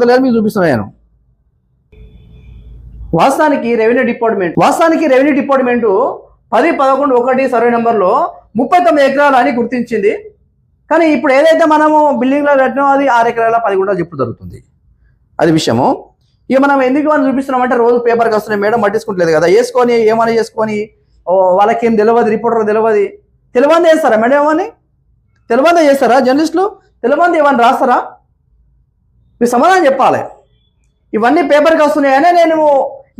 దొరకలేదు మీకు చూపిస్తున్నాను నేను వాస్తవానికి రెవెన్యూ డిపార్ట్మెంట్ వాస్తవానికి రెవెన్యూ డిపార్ట్మెంట్ పది పదకొండు ఒకటి సర్వే నెంబర్లో ముప్పై తొమ్మిది ఎకరాలు అని గుర్తించింది. కానీ ఇప్పుడు ఏదైతే మనము బిల్డింగ్లో కట్టినో అది ఆరు ఎకరాల పది గుంటలు చెప్పు జరుగుతుంది. అది విషయము. ఇక మనం ఎందుకు మనం చూపిస్తున్నామంటే రోజు పేపర్కి వస్తున్నాయి మేడం పట్టించుకుంటలేదు కదా వేసుకొని ఏమైనా చేసుకొని ఓ వాళ్ళకి ఏం తెలియదు రిపోర్టర్ తెలియదు తెలివందే చేస్తారా మేడం ఏమని? తెలియదా చేస్తారా జర్నలిస్టులు? తెలియదు ఏమని రాస్తారా? మీరు సమాధానం చెప్పాలి. ఇవన్నీ పేపర్కి వస్తున్నాయనే నేను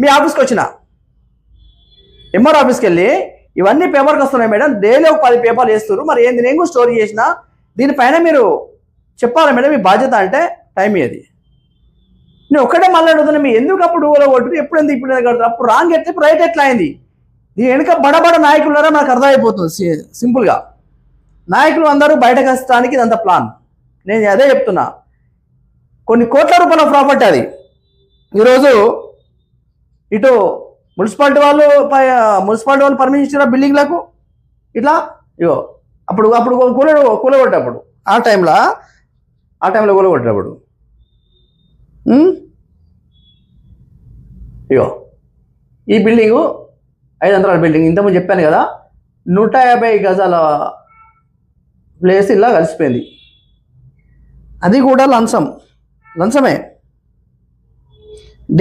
మీ ఆఫీస్కి వచ్చిన. ఎంఆర్ ఆఫీస్కి వెళ్ళి ఇవన్నీ పేపర్కి వస్తున్నాయి మేడం. డైలీ ఒక పది పేపర్లు వేస్తున్నారు. మరి ఏంది? నేను స్టోరీ చేసిన. దీనిపైన మీరు చెప్పాలి మేడం మీ బాధ్యత అంటే టైం ఏది? నేను ఒక్కటే మళ్ళీ అడుగుతున్నా మీ ఎందుకు అప్పుడు ఊళ్ళో కొట్టు ఎప్పుడు ఎందుకు ఇప్పుడు కడుతున్నారు? అప్పుడు రాంగ్ ఎట్లా ఇప్పుడు రైట్ ఎట్లా అయింది? దీని వెనుక బడబడ నాయకులు ఉన్నారో నాకు అర్థమైపోతుంది సింపుల్గా. నాయకులు అందరూ బయటకు వస్తానికి ఇదంతా ప్లాన్. నేను అదే చెప్తున్నా. కొన్ని కోట్ల రూపాయల ప్రాపర్టీ అది. ఈరోజు ఇటు మున్సిపాలిటీ వాళ్ళు పై- మున్సిపాలిటీ వాళ్ళు పర్మిషన్ ఇచ్చిన బిల్డింగ్లకు? ఇట్లా? ఇగో అప్పుడు అప్పుడు కూల కూలగొట్టేటప్పుడు. ఆ టైంలో? ఆ టైంలో కూలగొట్టేటప్పుడు. ఇగో ఈ బిల్డింగు ఐదు వందల బిల్డింగ్. ఇంతకుముందు చెప్పాను కదా నూట యాభై గజాల ప్లేస్ ఇలా కలిసిపోయింది. అది కూడా లంచం. లంచమే.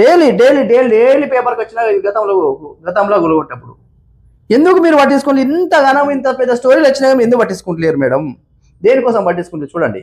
డైలీ డైలీ డైలీ డైలీ పేపర్కి వచ్చిన గతంలో గతంలో గులగొట్టినప్పుడు ఎందుకు మీరు పట్టించుకోండి? ఇంత ఘనం ఇంత పెద్ద స్టోరీలు వచ్చినా ఎందుకు పట్టించుకుంటలేరు మేడం? దేనికోసం పట్టించుకుంటే చూడండి.